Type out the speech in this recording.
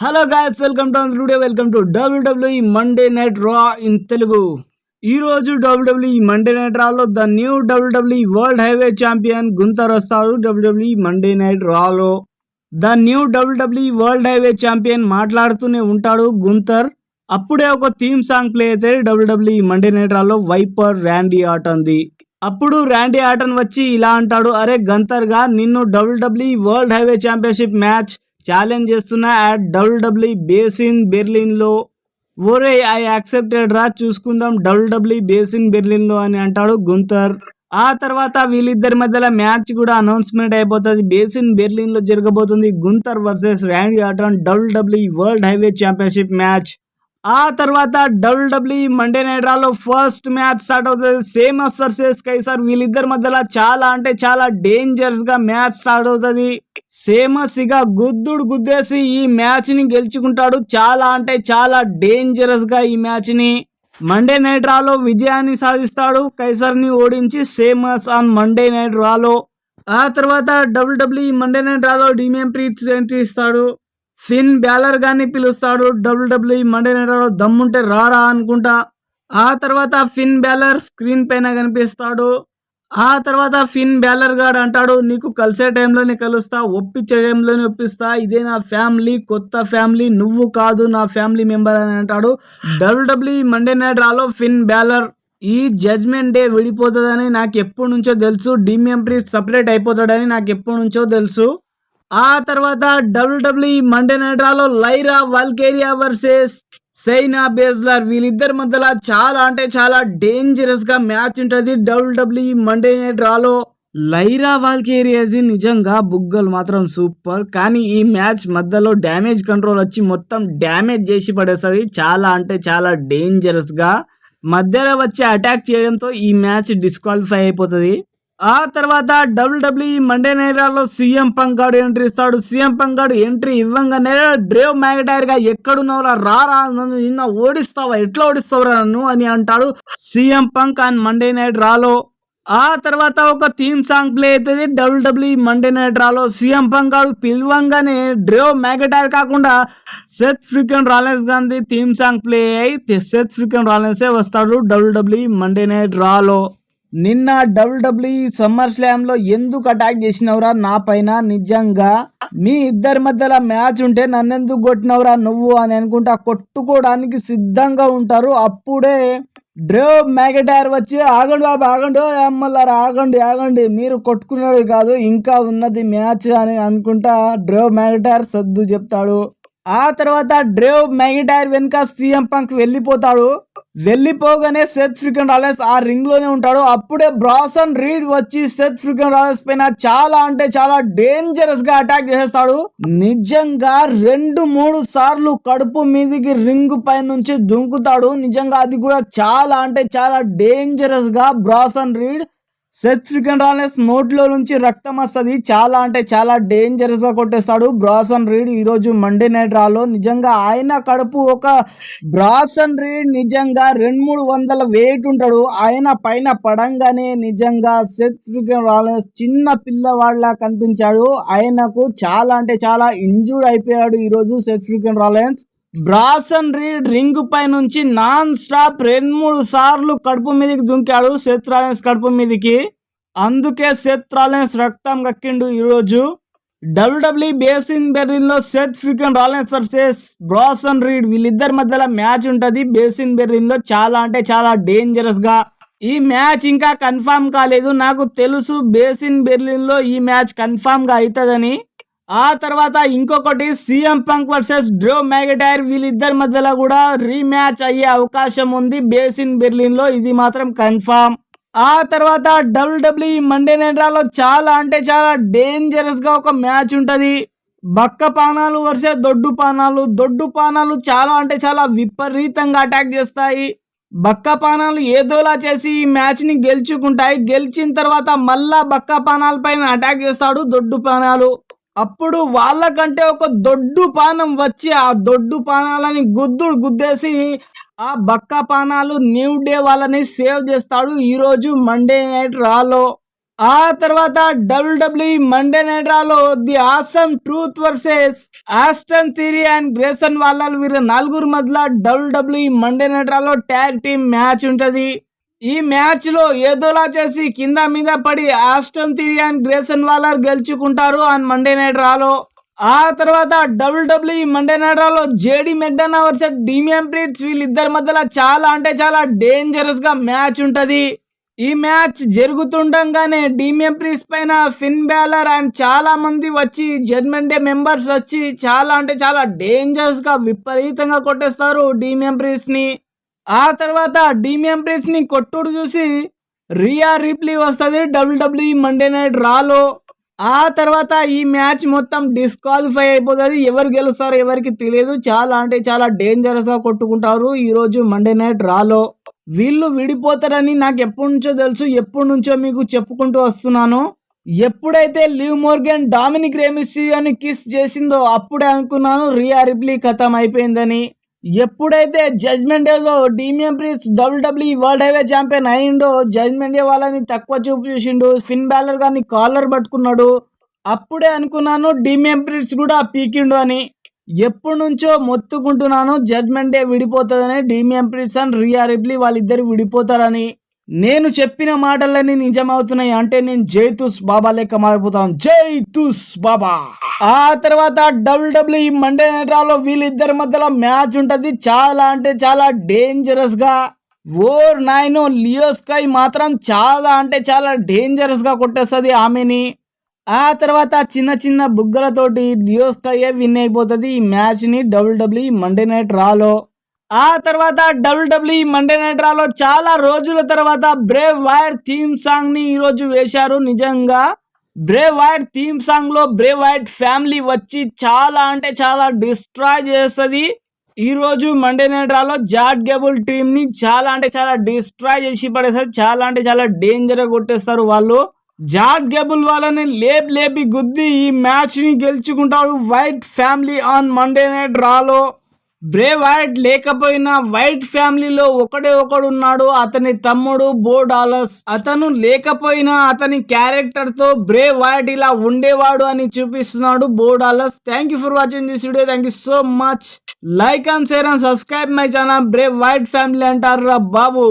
Hello guys welcome to today welcome to WWE Monday night raw in Telugu ఈ రోజు WWE Monday night రాలో the new WWE world heavyweight champion Gunther వస్తాడు WWE Monday night రాలో the new WWE world heavyweight champion మాట్లాడుతూనే ఉంటాడు Gunther అప్పుడే ఒక theme song play అయితే WWE Monday night రాలో viper Randy ఆటంది అప్పుడు ర్యాండీ ఆటన్ వచ్చి ఇలా అంటాడు అరే గంతర్గా నిన్ను WWE world heavyweight championship match challenge చేస్తున్న యాట్ డబ్ల్యూడబ్ల్యూ బేసిన్ బెర్లిన్లో. ఓరే ఐ యాక్సెప్టెడ్ రా చూసుకుందాం డబ్ల్యూడబ్ల్యూ బేసిన్ బెర్లిన్లో అని అంటాడు గుంతర్. ఆ తర్వాత వీళ్ళిద్దరి మధ్యలో మ్యాచ్ కూడా అనౌన్స్మెంట్ అయిపోతుంది. బేసిన్ బెర్లిన్లో జరగబోతుంది Gunther versus Randy Orton WWE world heavyweight championship match. ఆ తర్వాత డబ్ల్యూడబ్ల్యూ మండే నైట్ రాలో ఫస్ట్ మ్యాచ్ స్టార్ట్ అవుతుంది. సేమస్ వర్సెస్ కైసార్ వీళ్ళిద్దరి మధ్యలో చాలా అంటే చాలా డేంజర్స్గా మ్యాచ్ స్టార్ట్ అవుతుంది. సేమస్ ఇక గుద్దుడు గుద్దేసి ఈ మ్యాచ్ని గెలుచుకుంటాడు. చాలా అంటే చాలా డేంజరస్గా ఈ మ్యాచ్ని. మండే నైట్ రాలో విజయాన్ని సాధిస్తాడు. కైసర్ని ఓడించి సేమస్ ఆన్ మండే నైట్ రాలో. ఆ తర్వాత డబ్ల్యూడబ్ల్యూ మండే నైట్ రాలో డిమియం ప్రీట్స్ ఎంట్రీ ఇస్తాడు. ఫిన్ బ్యాలర్ గాని పిలుస్తాడు. డబ్ల్యూడబ్ల్యూ మండే నైట్ రాలో దమ్ముంటే రారా అనుకుంటా. ఆ తర్వాత ఫిన్ బ్యాలర్ స్క్రీన్ పైన కనిపిస్తాడు. ఆ తర్వాత ఫిన్ బ్యాలర్ గాడు అంటాడు నీకు కలిసే టైంలోనే కలుస్తా ఒప్పించే టైంలోనే ఒప్పిస్తా ఇదే నా ఫ్యామిలీ కొత్త ఫ్యామిలీ నువ్వు కాదు నా ఫ్యామిలీ మెంబర్ అని అంటాడు. డబ్ల్యూడబ్ల్యూ మండే నైట్ రాలో ఫిన్ బ్యాలర్ ఈ జడ్జ్మెంట్ డే విడిపోతుందని నాకు ఎప్పటి నుంచో తెలుసు. డీమియం ప్రీస్ట్ సపరేట్ అయిపోతాడని నాకు ఎప్పటి నుంచో తెలుసు. ఆ తర్వాత W W Monday night రాలో Lyra Valkyria versus Shayna Baszler వీళ్ళిద్దరి మధ్యలో చాలా అంటే చాలా డేంజరస్గా మ్యాచ్ ఉంటుంది డబ్ల్యూడబ్ల్యూ మండే డ్రాలో రాలో లైరా వాల్కేరియాది నిజంగా బుగ్గలు మాత్రం సూపర్ కానీ ఈ మ్యాచ్ మధ్యలో డ్యామేజ్ కంట్రోల్ వచ్చి మొత్తం డ్యామేజ్ చేసి పడేస్తుంది. చాలా అంటే చాలా డేంజరస్గా మధ్యలో వచ్చి అటాక్ చేయడంతో ఈ మ్యాచ్ డిస్క్వాలిఫై అయిపోతుంది. ఆ తర్వాత డబ్ల్యూడబ్ల్యూఈ మండే నైరాలో సీఎం పంగాడు ఎంట్రీ ఇస్తాడు. సీఎం పంగాడు ఎంట్రీ ఇవ్వంగానే డ్రేవ్ మ్యాగటైర్గా ఎక్కడున్నవరా? రారా? నన్ను నిన్న ఓడిస్తావా? ఎట్లా ఓడిస్తావురా నన్ను అని అంటాడు CM Punk and Monday night రాలో. ఆ తర్వాత ఒక థీమ్ సాంగ్ ప్లే అవుతుంది. డబ్ల్యూడబ్ల్యూఈ మండే నైట్ రాలో సీఎం పంగాడు పిలవంగానే డ్రేవ్ మ్యాగటైర్ కాకుండా సెత్ ఫ్రికన్ రాలెన్స్ గాంధీ థీమ్ సాంగ్ ప్లే అయి సెత్ ఫ్రికన్ రాలెన్సే వస్తాడు. డబ్ల్యూడబ్ల్యూఈ మండే నైట్ రాలో. నిన్న డబ్ల్యూడబ్ల్యూఈ సమ్మర్ స్లామ్లో ఎందుకు అటాక్ చేసినవరా నా పైన? నిజంగా మీ ఇద్దరి మధ్యలో మ్యాచ్ ఉంటే నన్నెందుకు కొట్టినవరా నువ్వు అని అనుకుంటా కొట్టుకోవడానికి సిద్ధంగా ఉంటారు. అప్పుడే డ్రో మ్యాగటైర్ వచ్చి ఆగండి బాబు ఆగండి ఓ ఆగండి ఆగండి మీరు కొట్టుకున్నది కాదు ఇంకా ఉన్నది మ్యాచ్ అని అనుకుంటా డ్రో మ్యాగటైర్ సర్దు చెప్తాడు. ఆ తర్వాత డ్రేవ్ మ్యాగటైర్ వెనుక సీఎం పంక్ వెళ్ళిపోతాడు. వెళ్ళిపోగానే సెత్ ఫ్రికన్ రాలెన్స్ ఆ రింగ్లోనే ఉంటాడు. అప్పుడే బ్రాసన్ రీడ్ వచ్చి సెత్ ఫ్రికన్ రాలెన్స్ పైన చాలా అంటే చాలా డేంజరస్గా అటాక్ చేసేస్తాడు. నిజంగా రెండు మూడు సార్లు కడుపు మీదికి రింగ్ పై నుంచి దుంకుతాడు. నిజంగా అది కూడా చాలా అంటే చాలా డేంజరస్గా Bronson Reed Seth Freakin Rollins నోట్లో నుంచి రక్తం వస్తుంది. చాలా అంటే చాలా డేంజరస్గా కొట్టేస్తాడు. బ్రాసన్ రీడ్ ఈరోజు మండే నైట్ రాలో నిజంగా ఆయన కడుపు ఒక బ్రాసన్ రీడ్ నిజంగా రెండు మూడు వందల వెయిట్ ఉంటాడు. ఆయన పైన పడంగానే నిజంగా సెత్ ఫ్రికన్ రాలెన్స్ చిన్న పిల్లవాడిలా కనిపించాడు. ఆయనకు చాలా అంటే చాలా ఇంజూర్డ్ అయిపోయాడు ఈరోజు రోజు Seth freakin Rollins Bronson Reed ring పై నుంచి నాన్ స్టాప్ రెండు మూడు సార్లు కడుపు మీదకి దుంకాడు శత్రాలెన్స్ కడుపు మీదకి. అందుకే సెత్ రక్తం కక్కిండు ఈరోజు. WWE bash in బెర్లిన్లో Seth freakin Rollins versus Bronson Reed వీళ్ళిద్దరి మధ్యలో మ్యాచ్ ఉంటుంది. బేసిన్ బెర్లిన్లో చాలా అంటే చాలా డేంజరస్గా. ఈ మ్యాచ్ ఇంకా కన్ఫామ్ కాలేదు. నాకు తెలుసు బేసిన్ బెర్లిన్లో ఈ మ్యాచ్ కన్ఫామ్గా అవుతుందని ఆ తర్వాత ఇంకొకటి CM Punk versus Drew McIntyre వీళ్ళిద్దరి మధ్యలో కూడా రీమ్యాచ్ అయ్యే అవకాశం ఉంది. బేసిన్ బెర్లిన్లో ఇది మాత్రం కన్ఫామ్. ఆ తర్వాత డబ్ల్యూడబ్ల్యూ మండే నైట్రాలో చాలా అంటే చాలా డేంజరస్గా ఒక మ్యాచ్ ఉంటుంది. బక్క పానాలు వర్సెస్ దొడ్డు పానాలు దొడ్డు పానాలు చాలా అంటే చాలా విపరీతంగా అటాక్ చేస్తాయి. బక్క పానాలు ఏదోలా చేసి ఈ మ్యాచ్ని గెలుచుకుంటాయి. గెలిచిన తర్వాత మళ్ళా బక్క పానాల పైన అటాక్ చేస్తాడు దొడ్డు పానాలు. అప్పుడు వాళ్ళకంటే ఒక దొడ్డు పానం వచ్చి ఆ దొడ్డు పానాలని గుద్దుడు గుద్దేసి ఆ బక్క పానాలు న్యూ డే వాళ్ళని సేవ్ చేస్తాడు. ఈరోజు మండే నైట్ రాలో. ఆ తర్వాత W W Monday night రాలో the Awesome Truth versus Austin Theory and Grayson వాళ్ళ వీరు నలుగురు మధ్యలో డబ్ల్యూడబ్ల్యూ మండే నైట్ రాలో ట్యాగ్ టీమ్ మ్యాచ్ ఉంటుంది. ఈ మ్యాచ్లో ఏదోలా చేసి కింద మీద పడి Austin Theory and Grayson Waller గెలుచుకుంటారు and Monday night రాలో. ఆ తర్వాత W W Monday night రాలో JD McDonagh versus Damian Priest వీళ్ళిద్దరి మధ్యలో చాలా అంటే చాలా డేంజరస్గా మ్యాచ్ ఉంటుంది. ఈ మ్యాచ్ జరుగుతుండగానే డీమియన్ ప్రీస్ పైన ఫిన్ బ్యాలర్ అండ్ చాలా మంది వచ్చి జడ్మెంట్ డే మెంబర్స్ వచ్చి చాలా అంటే చాలా డేంజరస్గా విపరీతంగా కొట్టేస్తారు డీమియన్ ప్రీస్ని ఆ తర్వాత డీమియన్ ప్రీస్ని కొట్టుడు చూసి రియా రిప్లీ వస్తుంది డబ్ల్యూడబ్ల్యూఈ మండే నైట్ రాలో ఆ తర్వాత ఈ మ్యాచ్ మొత్తం డిస్క్వాలిఫై అయిపోతుంది. ఎవరు గెలుస్తారో ఎవరికి తెలియదు. చాలా అంటే చాలా డేంజరస్గా కొట్టుకుంటారు ఈరోజు మండే నైట్ రాలో వీళ్ళు విడిపోతారని నాకు ఎప్పటి నుంచో తెలుసు. ఎప్పటి నుంచో మీకు చెప్పుకుంటూ వస్తున్నాను. ఎప్పుడైతే లివ్ మోర్గన్ డామినిక్ రెమిస్ట్రీ కిస్ చేసిందో అప్పుడే అనుకున్నాను రియా రిప్లీ ఖతం అయిపోయిందని. ఎప్పుడైతే జడ్జ్మెంట్ డేలో Damian Priest WWE world heavyweight champion అయిండో judgment day వాళ్ళని తక్కువ చూపు చూసిండు ఫిన్ బ్యాలర్ గాని కాలర్ పట్టుకున్నాడు. అప్పుడే అనుకున్నాను డీమియం ప్రీస్ కూడా పీకిండు అని. ఎప్పటి నుంచో మొత్తుకుంటున్నాను judgment day విడిపోతుందని Damian Priest and Rhea Ripley వాళ్ళిద్దరు విడిపోతారని. నేను చెప్పిన మాటలన్నీ నిజమవుతున్నాయి అంటే నేను జైతుస్ బాబా లెక్క మారిపోతాను. జైతుస్ బాబా. ఆ తర్వాత డబ్ల్యూడబ్ల్యూ మండే నైట్రాలో వీళ్ళిద్దరి మధ్యలో మ్యాచ్ ఉంటుంది. చాలా అంటే చాలా డేంజరస్గా. ఓర్ నాయను లియోస్కై మాత్రం చాలా అంటే చాలా డేంజరస్గా కొట్టేస్తుంది ఆమెని. ఆ తర్వాత చిన్న చిన్న బుగ్గలతోటి లియో స్కై విన్ అయిపోతుంది ఈ మ్యాచ్ని డబ్ల్యూడబ్ల్యూ మండే నైట్ రాలో. ఆ తర్వాత డబ్ల్యూడబ్ల్యూ మండే నైట్ రాలో చాలా రోజుల తర్వాత బ్రేవ్ వైర్ థీమ్ సాంగ్ని వేశారు. నిజంగా బ్రేవ్ వైట్ థీమ్ సాంగ్లో బ్రేవ్ వైట్ ఫ్యామిలీ వచ్చి చాలా అంటే చాలా డిస్ట్రాయ్ చేస్తుంది. ఈరోజు మండే నైట్ రాలో జాట్ గేబుల్ టీమ్ని చాలా అంటే చాలా డిస్ట్రాయ్ చేసి పడేస్తారు చాలా అంటే చాలా డేంజర్గా కొట్టేస్తారు వాళ్ళు. జాట్ గేబుల్ వాళ్ళని లేపి లేపి గుద్ది ఈ మ్యాచ్ని గెలుచుకుంటారు Wyatt family on Monday night రాలో Bray Wyatt లేకపోయినా వైట్ ఫ్యామిలీలో ఒకడే ఒకడు ఉన్నాడు అతని తమ్ముడు బో డాలర్స్ అతను లేకపోయినా అతని క్యారెక్టర్తో బ్రే వైట్ ఇలా ఉండేవాడు అని చూపిస్తున్నాడు Bo Dallas thank you for watching this video thank you so much like and share and subscribe my channel Bray Wyatt family అంటారు బాబు?